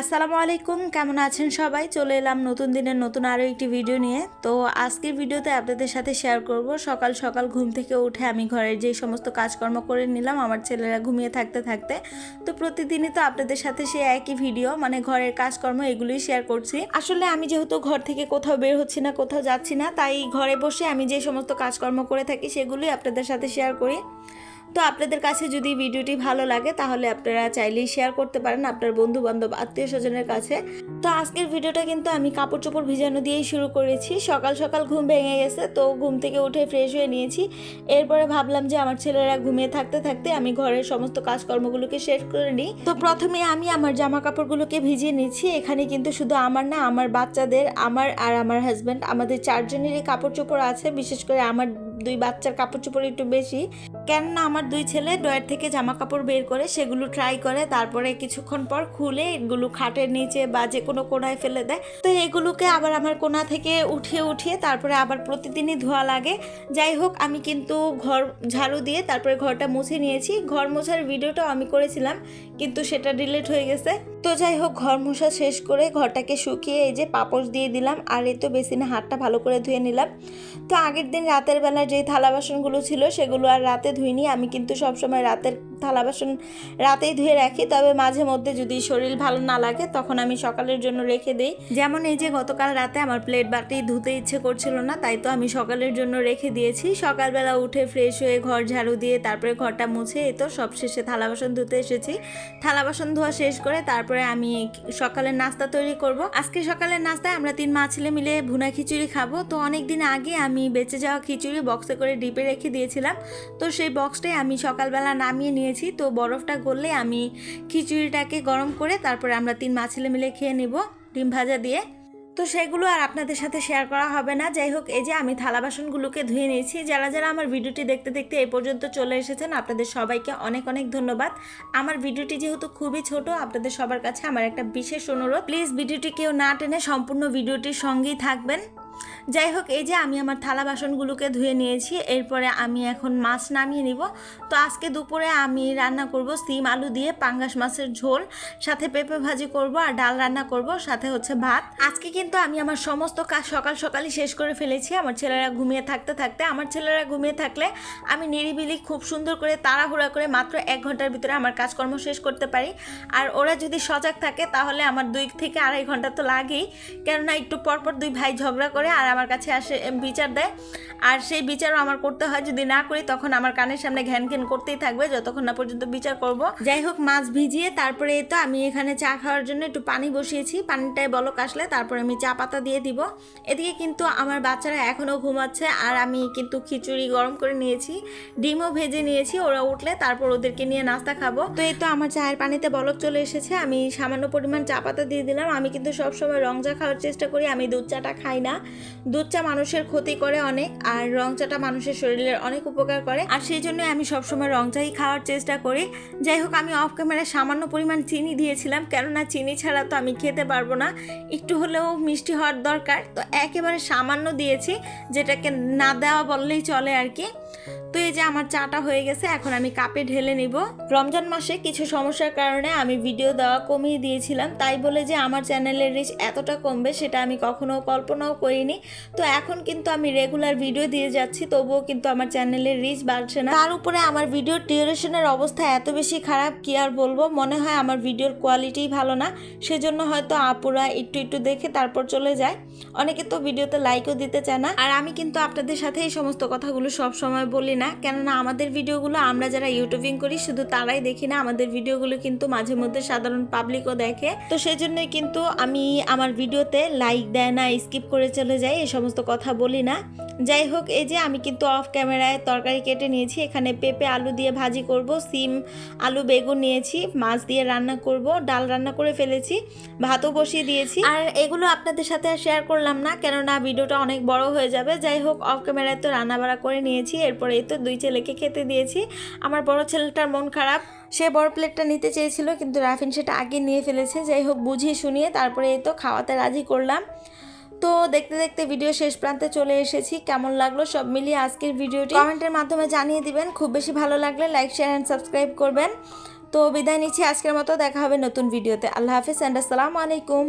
আসসালামু আলাইকুম, কেমন আছেন সবাই? চলে এলাম নতুন দিনের নতুন আরও একটি ভিডিও নিয়ে। তো আজকের ভিডিওতে আপনাদের সাথে শেয়ার করব। সকাল সকাল ঘুম থেকে উঠে আমি ঘরের যে সমস্ত কাজকর্ম করে নিলাম, আমার ছেলেরা ঘুমিয়ে থাকতে থাকতে। তো প্রতিদিনই তো আপনাদের সাথে সে একই ভিডিও মানে ঘরের কাজকর্ম এগুলোই শেয়ার করছি। আসলে আমি যেহেতু ঘর থেকে কোথাও বের হচ্ছি না, কোথাও যাচ্ছি না, তাই ঘরে বসে আমি যে সমস্ত কাজকর্ম করে থাকি, সেগুলোই আপনাদের সাথে শেয়ার করি। তো আপনাদের কাছে যদি ভিডিওটি ভালো লাগে, তাহলে আপনারা চাইলেই শেয়ার করতে পারেন আপনার বন্ধু বান্ধব আত্মীয় স্বজনের কাছে। তো আজকের ভিডিওটা কিন্তু আমি কাপড় চোপড় ভিজানো দিয়েই শুরু করেছি। সকাল সকাল ঘুম ভেঙে গেছে, তো ঘুম থেকে উঠে ফ্রেশ হয়ে নিয়েছি। এরপরে ভাবলাম যে আমার ছেলেরা ঘুমিয়ে থাকতে থাকতে আমি ঘরের সমস্ত কাজকর্মগুলোকে শেষ করে নিই। তো প্রথমে আমি আমার জামা কাপড়গুলোকে ভিজিয়ে নিচ্ছি। এখানে কিন্তু শুধু আমার না, আমার বাচ্চাদের, আমার আর আমার হাজব্যান্ড আমাদের চারজনেরই কাপড় চোপড় আছে। বিশেষ করে আমার দুই বাচ্চার কাপড় চোপড় একটু বেশি। কেননা আমার দুই ছেলে ডয়ের থেকে জামা কাপড় বের করে সেগুলো ট্রাই করে, তারপরে কিছুক্ষণ পর খুলে এগুলো খাটের নিচে বা যে কোনো কোনায় ফেলে দেয়। তো এগুলোকে আবার আমার কোনা থেকে উঠিয়ে উঠিয়ে তারপরে আবার প্রতিদিনই ধোয়া লাগে। যাই হোক, আমি কিন্তু ঘর ঝাড়ু দিয়ে তারপরে ঘরটা মুছে নিয়েছি। ঘর মোছার ভিডিওটাও আমি করেছিলাম, কিন্তু সেটা ডিলিট হয়ে গেছে। তো যাই হোক, ঘর মোছা শেষ করে ঘরটাকে শুকিয়ে এই যে পাপড় দিয়ে দিলাম, আর এই তো বেসিনে হাতটা ভালো করে ধুয়ে নিলাম। তো আগের দিন রাতের বেলা যে থালা বাসনগুলো ছিল সেগুলো আর রাতে ধুইনি, আমি কিন্তু সবসময় রাতের থালা বাসন রাতেই ধুয়ে রাখি। তবে মাঝে মধ্যে যদি শরীর ভালো না লাগে, তখন আমি সকালের জন্য রেখে দিই। যেমন এই যে গতকাল রাতে আমার প্লেট বাটি ধুতে ইচ্ছে করছিল না, তাই তো আমি সকালের জন্য রেখে দিয়েছি। সকালবেলা উঠে ফ্রেশ হয়ে ঘর ঝাড়ু দিয়ে তারপরে ঘরটা মুছে এই তো সব শেষে থালা বাসন ধুতে এসেছি। থালা বাসন ধোয়া শেষ করে তারপরে আমি সকালের নাস্তা তৈরি করব। আজকে সকালের নাস্তায় আমরা তিন মা ছেলে মিলে ভুনা খিচুড়ি খাব। তো অনেক দিন আগে আমি বেঁচে যাওয়া খিচুড়ি বক্সে করে ডিপে রেখে দিয়েছিলাম। তো সেই বক্সটাই আমি সকালবেলা নামিয়ে নিয়েছি। তো বরফটা গললে আমি খিচুড়িটাকে গরম করে তারপরে আমরা তিন মা ছেলে মিলে খেয়ে নেব ডিম ভাজা দিয়ে। তো সেগুলো আর আপনাদের সাথে শেয়ার করা হবে না। যাই হোক, এই যে আমি থালা বাসনগুলোকে ধুয়ে নিয়েছি। যারা যারা আমার ভিডিওটি দেখতে দেখতে এই পর্যন্ত চলে এসেছেন, আপনাদের সবাইকে অনেক অনেক ধন্যবাদ। আমার ভিডিওটি যেহেতু খুবই ছোট, আপনাদের সবার কাছে আমার একটা বিশেষ অনুরোধ। প্লিজ ভিডিওটি কেউ না টেনে সম্পূর্ণ ভিডিওটির সঙ্গেই থাকবেন। যাই হোক, এই যে আমি আমার থালা বাসনগুলোকে ধুয়ে নিয়েছি, এরপরে আমি এখন মাছ নামিয়ে নিব। তো আজকে দুপুরে আমি রান্না করব সিম আলু দিয়ে পাঙ্গাস মাছের ঝোল, সাথে পেঁপে ভাজি করব আর ডাল রান্না করব, সাথে হচ্ছে ভাত। আজকে কিন্তু আমি আমার সমস্ত কাজ সকাল সকালই শেষ করে ফেলেছি। আমার ছেলেরা ঘুমিয়ে থাকতে থাকতে, আমার ছেলেরা ঘুমিয়ে থাকলে আমি নিরিবিলি খুব সুন্দর করে তাড়াহুড়া করে মাত্র এক ঘণ্টার ভিতরে আমার কাজকর্ম শেষ করতে পারি। আর ওরা যদি সজাগ থাকে, তাহলে আমার দুই থেকে আড়াই ঘণ্টা তো লাগেই। কেননা একটু পরপর দুই ভাই ঝগড়া করে আর আমার কাছে আসে বিচার দেয়। আর সেই বিচারও আমার করতে হয়। যদি না করি, তখন আমার কানের সামনে ঘ্যান ঘ্যান করতেই থাকবে। যতক্ষণ না পর্যন্ত বিচার করব। যাই হোক, মাছ ভিজিয়ে তারপরে তো আমি এখানে চা খাওয়ার জন্য একটু পানি বসিয়েছি। পানিটায় বলক আসলে, তারপরে আমি চা পাতা দিয়ে দিব। এদিকে কিন্তু আমার বাচ্চারা এখনও ঘুমাচ্ছে। আর আমি কিন্তু খিচুড়ি গরম করে নিয়েছি, ডিমও ভেজে নিয়েছি। ওরা উঠলে তারপর ওদেরকে নিয়ে নাস্তা খাব। তো এই তো আমার চায়ের পানিতে বলক চলে এসেছে। আমি সামান্য পরিমাণ চা পাতা দিয়ে দিলাম। আমি কিন্তু সবসময় রং চা খাওয়ার চেষ্টা করি। আমি দুধ চাটা খাই না। দুধ চা মানুষের ক্ষতি করে অনেক, আর রং চাটা মানুষের শরীরের অনেক উপকার করে। আর সেই জন্য আমি সবসময় রং চাই খাওয়ার চেষ্টা করি। যাই হোক, আমি অফ ক্যামেরায় সামান্য পরিমাণ চিনি দিয়েছিলাম, কেননা চিনি ছাড়া তো আমি খেতে পারব না। একটু হলেও মিষ্টি হওয়ার দরকার, তো একেবারে সামান্য দিয়েছি, যেটাকে না দেওয়া বললেই চলে আর কি। তো এই যে আমার চাটা হয়ে গেছে, এখন আমি কাপে ঢেলে নিব। রমজান মাসে কিছু সমস্যার কারণে আমি ভিডিও দেওয়া কমিয়ে দিয়েছিলাম, তাই বলে যে আমার চ্যানেলের রিচ এতটা কমবে সেটা আমি কখনো কল্পনাও করিনি। তো এখন কিন্তু আমি রেগুলার ভিডিও দিয়ে যাচ্ছি, তবুও কিন্তু আমার চ্যানেলের রিচ বাড়ছে না। তার উপরে আমার ভিডিওর ডিউরেশনের অবস্থা এত বেশি খারাপ, কি আর বলব? মনে হয় আমার ভিডিওর কোয়ালিটি ভালো না, সেজন্য হয়তো আপুরা একটু একটু দেখে তারপর চলে যায়। অনেকে তো ভিডিওতে লাইকও দিতে চায় না। আর আমি কিন্তু আপনাদের সাথে এই সমস্ত কথাগুলো সব সময় বলি না। কেননা আমাদের ভিডিওগুলো আমরা যারা ইউটিউবিং করি, শুধু তারাই দেখি না। আমাদের ভিডিওগুলো কিন্তু মাঝে মধ্যে সাধারণ পাবলিকও দেখে। তো সেই জন্যই কিন্তু আমি আমার ভিডিওতে লাইক দেয় না স্কিপ করে চলে যাই, এই সমস্ত কথা বলি না। যাই হোক, এই যে আমি কিন্তু অফ ক্যামেরায় তরকারি কেটে নিয়েছি। এখানে পেঁপে, আলু দিয়ে ভাজি করব, সিম, আলু, বেগুন নিয়েছি, মাছ দিয়ে রান্না করব, ডাল রান্না করে ফেলেছি, ভাতও বসিয়ে দিয়েছি। আর এগুলো আপনাদের সাথে শেয়ার করলাম না, কেননা ভিডিওটা অনেক বড় হয়ে যাবে। যাই হোক অফ ক্যামেরায় তো রান্না বাড়া করে নিয়েছি, এরপরে এই তো দুই ছেলেকে খেতে দিয়েছি। আমার বড় ছেলেটার মন খারাপ, সে বড় প্লেটটা নিতে চেয়েছিল, কিন্তু রাফিন সেটা আগে নিয়ে ফেলেছে। যাই হোক, বুঝিয়ে শুনিয়ে তারপরে এই তো খাওয়াতে রাজি করলাম। তো দেখতে দেখতে ভিডিও শেষ প্রান্তে চলে এসেছি। কেমন লাগল সব মিলিয়ে আজকের ভিডিওটি কমেন্টের মাধ্যমে জানিয়ে দিবেন। খুব বেশি ভালো লাগলে লাইক শেয়ার অ্যান্ড সাবস্ক্রাইব করবেন। তো বিদায় নিচ্ছি আজকের মতো। দেখা হবে নতুন ভিডিওতে আল্লাহ হাফিজ অ্যান্ড আসসালামু আলাইকুম।